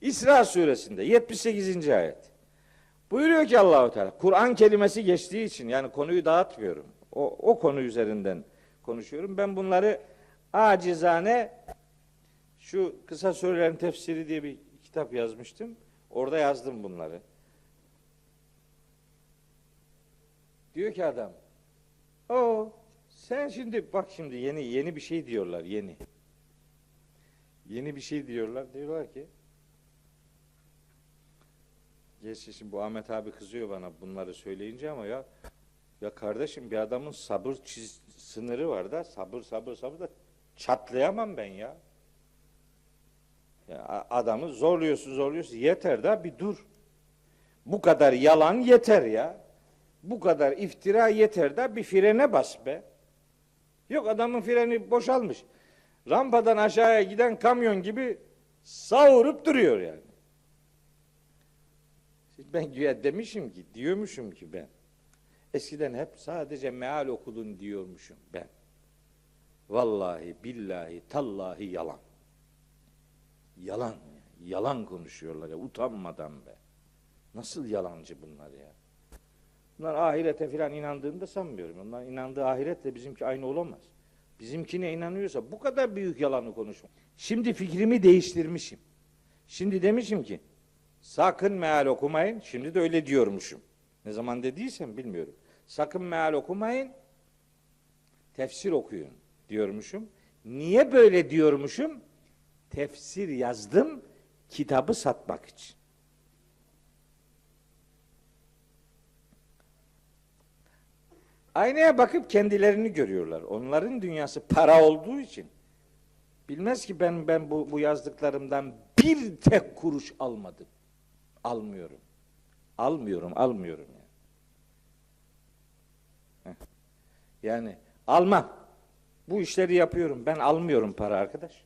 İsra suresinde 78. ayet. Buyuruyor ki Allahu Teala Kur'an kelimesi geçtiği için yani konuyu dağıtmıyorum. O, o konu üzerinden konuşuyorum. Ben bunları acizane şu kısa surelerin tefsiri diye bir kitap yazmıştım. Orada yazdım bunları. Diyor ki adam o sen şimdi bak şimdi yeni yeni bir şey diyorlar yeni. Yeni bir şey diyorlar. Diyorlar ki Gerçi şimdi bu Ahmet abi kızıyor bana bunları söyleyince ama ya ya kardeşim bir adamın sabır çiz, sınırı var da sabır sabır sabır da çatlayamam ben ya. ya adamı zorluyorsun zorluyorsun yeter da bir dur. Bu kadar yalan yeter ya. Bu kadar iftira yeter da bir frene bas be. Yok adamın freni boşalmış. Rampadan aşağıya giden kamyon gibi savurup duruyor yani. Ben güya demişim ki, diyormuşum ki ben. Eskiden hep sadece meal okudun diyormuşum ben. Vallahi, billahi, tallahi yalan. Yalan, yalan konuşuyorlar ya, utanmadan be. Nasıl yalancı bunlar ya? Bunlar ahirete filan inandığını da sanmıyorum. Onlar inandığı ahiretle bizimki aynı olamaz. Bizimkine inanıyorsa bu kadar büyük yalanı konuşma. Şimdi fikrimi değiştirmişim. Şimdi demişim ki sakın meal okumayın. Şimdi de öyle diyormuşum. Ne zaman dediysem bilmiyorum. Sakın meal okumayın. Tefsir okuyun diyormuşum. Niye böyle diyormuşum? Tefsir yazdım kitabı satmak için. Aynaya bakıp kendilerini görüyorlar. Onların dünyası para olduğu için. Bilmez ki ben ben bu, bu yazdıklarımdan bir tek kuruş almadım. Almıyorum. Almıyorum, almıyorum yani. Yani almam. Bu işleri yapıyorum. Ben almıyorum para arkadaş.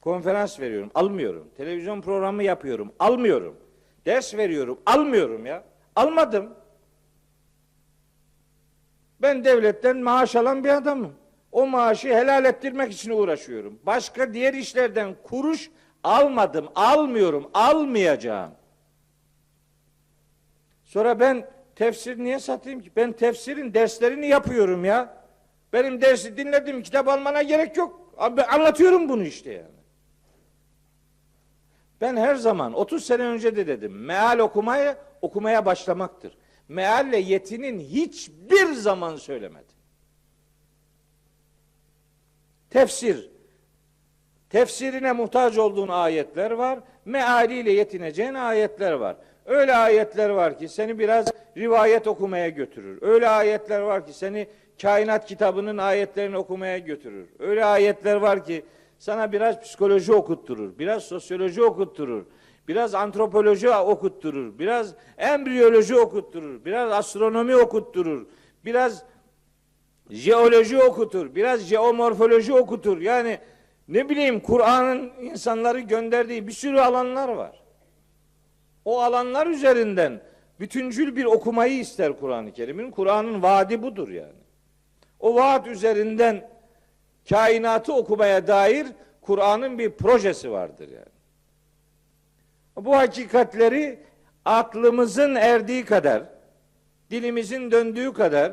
Konferans veriyorum, almıyorum. Televizyon programı yapıyorum, almıyorum. Ders veriyorum, almıyorum ya. Almadım. Ben devletten maaş alan bir adamım. O maaşı helal ettirmek için uğraşıyorum. Başka diğer işlerden kuruş almadım, almıyorum, almayacağım. Sonra ben tefsir niye satayım ki? Ben tefsirin derslerini yapıyorum ya. Benim dersi dinledim, kitap almana gerek yok. Abi anlatıyorum bunu işte yani. Ben her zaman 30 sene önce de dedim. Meal okumaya okumaya başlamaktır. Mealle yetinin hiçbir zaman söylemedi. Tefsir. Tefsirine muhtaç olduğun ayetler var. Mealiyle yetineceğin ayetler var. Öyle ayetler var ki seni biraz rivayet okumaya götürür. Öyle ayetler var ki seni kainat kitabının ayetlerini okumaya götürür. Öyle ayetler var ki sana biraz psikoloji okutturur, biraz sosyoloji okutturur, biraz antropoloji okutturur, biraz embriyoloji okutturur, biraz astronomi okutturur, biraz jeoloji okutur, biraz jeomorfoloji okutur. Yani ne bileyim Kur'an'ın insanları gönderdiği bir sürü alanlar var. O alanlar üzerinden bütüncül bir okumayı ister Kur'an-ı Kerim'in. Kur'an'ın vaadi budur yani. O vaat üzerinden kainatı okumaya dair Kur'an'ın bir projesi vardır yani. Bu hakikatleri aklımızın erdiği kadar, dilimizin döndüğü kadar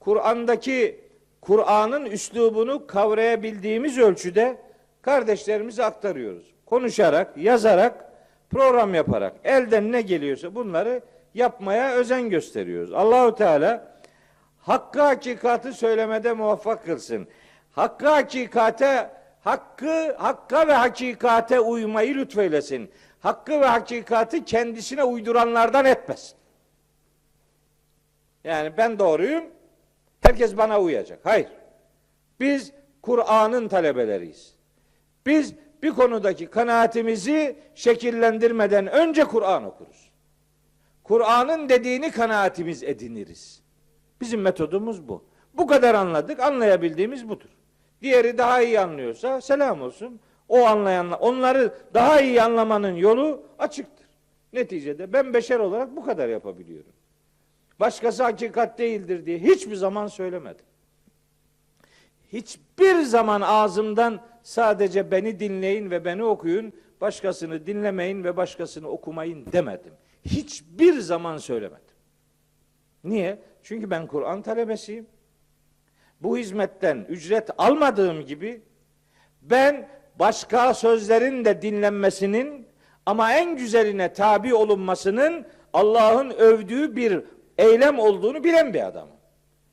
Kur'an'daki Kur'an'ın üslubunu kavrayabildiğimiz ölçüde kardeşlerimize aktarıyoruz. Konuşarak, yazarak, program yaparak, elden ne geliyorsa bunları yapmaya özen gösteriyoruz. Allahu Teala hakkı hakikati söylemede muvaffak kılsın. Hakkı hakikate hakkı hakka ve hakikate uymayı lütfeylesin. Hakkı ve hakikati kendisine uyduranlardan etmesin. Yani ben doğruyum, herkes bana uyacak. Hayır. Biz Kur'an'ın talebeleriyiz. Biz bir konudaki kanaatimizi şekillendirmeden önce Kur'an okuruz. Kur'an'ın dediğini kanaatimiz ediniriz. Bizim metodumuz bu. Bu kadar anladık, anlayabildiğimiz budur. Diğeri daha iyi anlıyorsa selam olsun. O anlayanlar, onları daha iyi anlamanın yolu açıktır. Neticede ben beşer olarak bu kadar yapabiliyorum. Başkası hakikat değildir diye hiçbir zaman söylemedim. hiçbir zaman ağzımdan sadece beni dinleyin ve beni okuyun, başkasını dinlemeyin ve başkasını okumayın demedim. Hiçbir zaman söylemedim. Niye? Çünkü ben Kur'an talebesiyim. Bu hizmetten ücret almadığım gibi ben başka sözlerin de dinlenmesinin ama en güzeline tabi olunmasının Allah'ın övdüğü bir eylem olduğunu bilen bir adamım.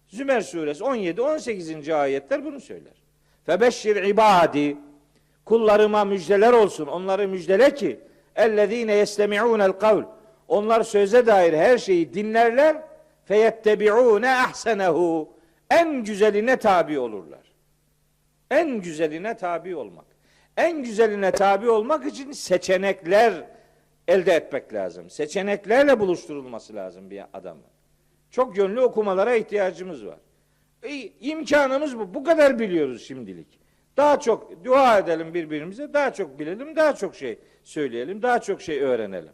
Zümer suresi 17 18. ayetler bunu söyler. Febeşşir ibadi kullarıma müjdeler olsun. Onları müjdele ki ellezine yestemi'unel kavl. Onlar söze dair her şeyi dinlerler. Feyettebi'une ahsenehu. En güzeline tabi olurlar. En güzeline tabi olmak. En güzeline tabi olmak için seçenekler elde etmek lazım. Seçeneklerle buluşturulması lazım bir adamın. Çok yönlü okumalara ihtiyacımız var. E, imkanımız bu. Bu kadar biliyoruz şimdilik. Daha çok dua edelim birbirimize, daha çok bilelim, daha çok şey söyleyelim, daha çok şey öğrenelim.